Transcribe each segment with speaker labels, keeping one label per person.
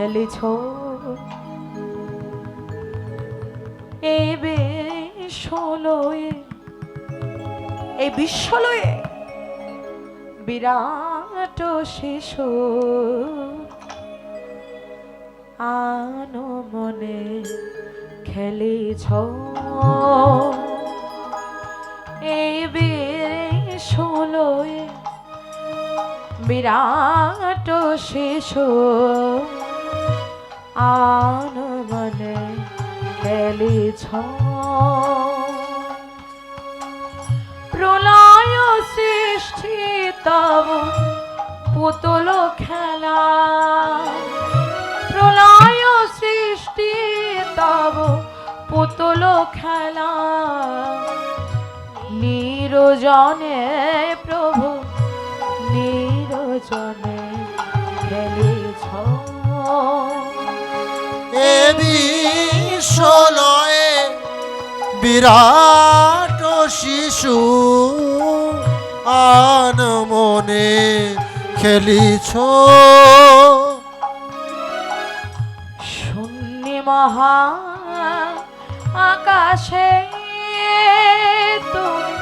Speaker 1: খেলেছ এই বিশ্বলয়ে এই বিশ্বলয়ে বিরাট শিশু আনো মনে খেলেছ। এই বিশ্বলয়ে বিরাট শিশু আন মনে খেলিছ প্রলয় সৃষ্টি তব পুতুল খেলা। প্রলয় সৃষ্টি তব পুতুল খেলা। নিরজনে
Speaker 2: বিশ্বলয়ে বিরাট শিশু আন মনে খেলিছ।
Speaker 1: শূন্য মহা আকাশে তুমি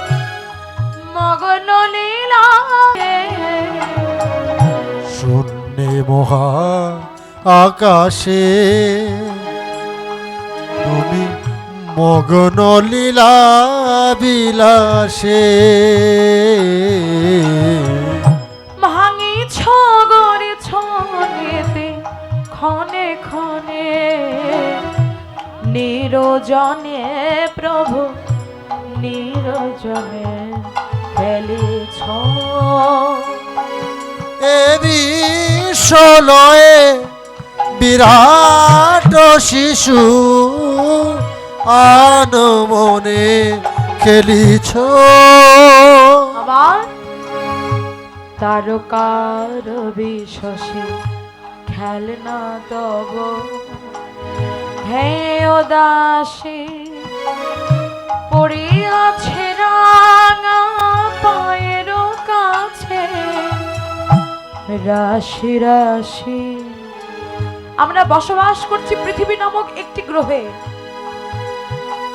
Speaker 1: মগন লীলা
Speaker 2: শূন্যে মহা আকাশে তুমি মগন লীলা বিলাসে।
Speaker 1: ভাঙিছ গড়েছ নেতে ক্ষণে ক্ষণে। নিরজনে প্রভু নিরজনে খেলিছ
Speaker 2: এ বিশ্বলয়ে বিরাট শিশু আন মনে খেলিছ।
Speaker 1: আবার? তারকার বিশ্বসী খেলনা তব। হে দাসী পড়িয়াছে রাঙা পায়ের কাছে। রাশি রাশি আমরা বসবাস করছি পৃথিবী নামক একটি গ্রহে।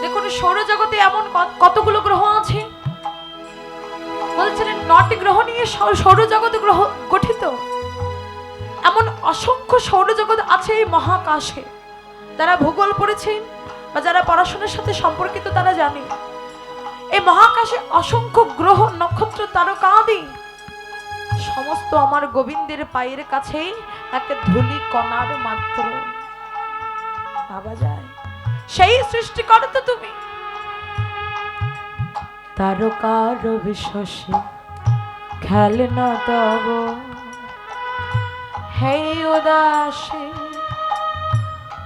Speaker 1: দেখুন, সৌরজগতে এমন কত- কতগুলো গ্রহ আছে? বলছিলেন, নটি গ্রহ নিয়ে সৌ- সৌরজগৎ গ্রহ গঠিত। এমন অসংখ্য সৌরজগৎ আছে এই মহাকাশে। যারা ভূগোল পড়েছেন বা যারা পড়াশোনার সাথে সম্পর্কিত তারা জানে এই মহাকাশে অসংখ্য গ্রহ, নক্ষত্র, তারকাদি। সমস্ত আমার গোবিন্দের পায়ের কাছেই একটা ধুলি, কণার মাত্র। ভাবা যায়। সেই সৃষ্টি করো তো তুমি। তারকার তব হে উদাসী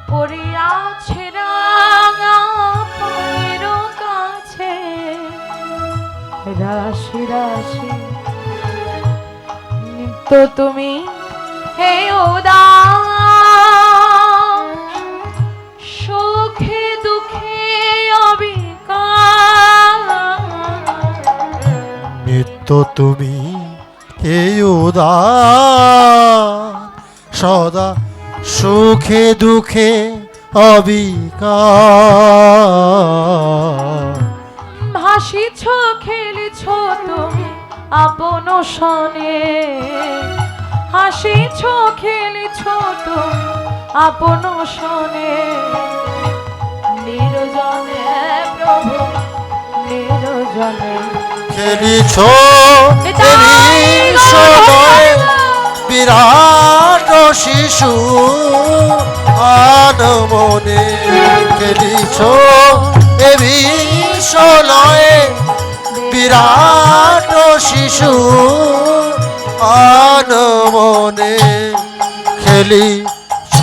Speaker 1: পড়িয়াছে রাঙা কাছে। রাশি রাশি, নিত্য তুমি অবিকার।
Speaker 2: তুমি এই উদার সদা সুখে দুঃখে অবিকার।
Speaker 1: হাসিছ খেলিছ তুমি আপন সনে হাসিছ খেলিছ তুমি আপন সনে নিরজনে প্রভু
Speaker 2: খেলিছ বিরাট শিশু আন মনে। খেলিছ এ বিশ্বলয়ে বিরাট শিশু আন মনে খেলিছ